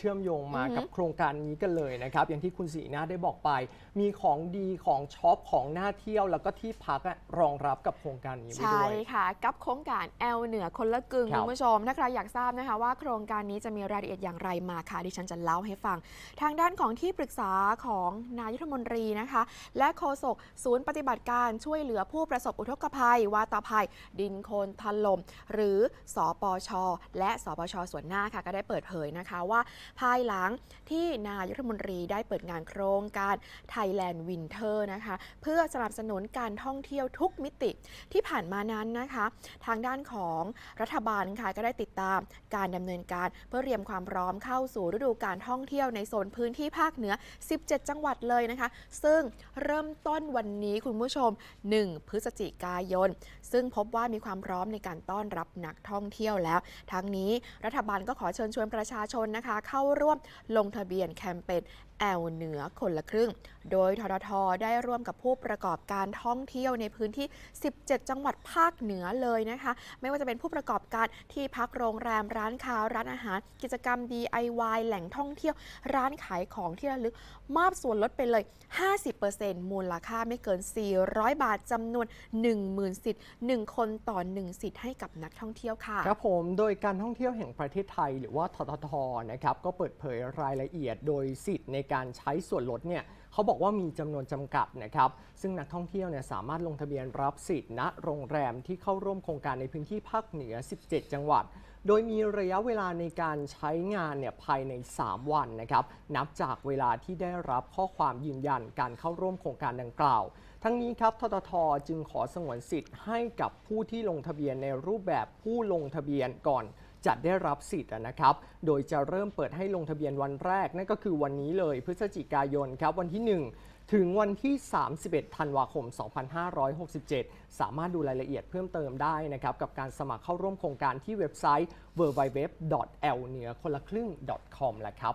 เชื่อมโยงมาอือฮึกับโครงการนี้กันเลยนะครับ อย่างที่คุณสีนาได้บอกไป มีของดีของช็อปของน่าเที่ยว แล้วก็ที่พักอะรองรับกับโครงการนี้ไว้ใช่ด้วยค่ะ กับโครงการแอลเหนือคนละกึ่งครับคุณผู้ชม ถ้าใครอยากทราบนะคะว่าโครงการนี้จะมีรายละเอียดอย่างไรมาค่ะ ดิฉันจะเล่าให้ฟัง ทางด้านของที่ปรึกษาของนายกรัฐมนตรีนะคะ และโฆษกศูนย์ปฏิบัติการช่วยเหลือผู้ประสบอุทกภัย วาตภัย ดินโคลนถล่มหรือสอปชและสปชส่วนหน้าค่ะก็ได้เปิดเผยนะคะว่าภายหลังที่นายกรัฐมนตรีได้เปิดงานโครงการ Thailand Winter นะคะเพื่อสนับสนุนการท่องเที่ยวทุกมิติที่ผ่านมานั้นนะคะ ทางด้านของรัฐบาลค่ะก็ได้ติดตามการดำเนินการเพื่อเตรียมความพร้อมเข้าสู่ฤดูการท่องเที่ยวในโซนพื้นที่ภาคเหนือ 17 จังหวัดเลยนะคะ ซึ่งเริ่มต้นวันนี้คุณผู้ชม 1 พฤศจิกายน ซึ่งพบว่ามีความพร้อมในการต้อนรับนักท่องเที่ยวแล้ว ทั้งนี้รัฐบาลก็ขอเชิญชวนประชาชนนะคะ เข้าาร่วมลงทะเบียนแคมเปญแอลเหนือคนละครึ่งโดยทททได้ร่วมกับผู้ประกอบการท่องเที่ยวในพื้นที่ 17 จังหวัดภาคเหนือเลยนะคะ ไม่ว่าจะเป็นผู้ประกอบการที่พักโรงแรมร้านค้าร้านอาหาร กิจกรรม DIY แหล่งท่องเที่ยว ร้านขายของที่ระลึกมอบส่วนลดไปเลย 50%มูลค่าไม่เกิน 400 บาทจำนวน 10,000 สิทธิ์ 1 คนต่อ 1 สิทธิ์ให้กับนักท่องเที่ยวค่ะ ครับผมโดยการท่องเที่ยวแห่งประเทศไทยหรือว่าทททนะครับก็เปิดเผยรายละเอียดโดยสิทธิ์ในการใช้ส่วนลดเนี่ย เขาบอกว่ามีจำนวนจำกัดนะครับ ซึ่งนักท่องเที่ยวเนี่ยสามารถลงทะเบียนรับสิทธิ์ณโรงแรมที่เข้าร่วมโครงการในพื้นที่ภาคเหนือ 17 จังหวัด โดยมีระยะเวลาในการใช้งานเนี่ยภายใน 3 วันนะครับ นับจากเวลาที่ได้รับข้อความยืนยันการเข้าร่วมโครงการดังกล่าวทั้งนี้ครับ ททท จึงขอสงวนสิทธิ์ให้กับผู้ที่ลงทะเบียนในรูปแบบผู้ลงทะเบียนก่อน จะได้รับสิทธิ์นะครับ โดยจะเริ่มเปิดให้ลงทะเบียนวันแรก นั่นก็คือวันนี้เลยพฤศจิกายนครับวันที่ 1ถึงวันที่ 31 ธันวาคม 2567 สามารถดูรายละเอียดเพิ่มเติมได้นะครับ กับการสมัครเข้าร่วมโครงการที่เว็บไซต์ www.l เหนือคนละครึ่ง .com แหละครับ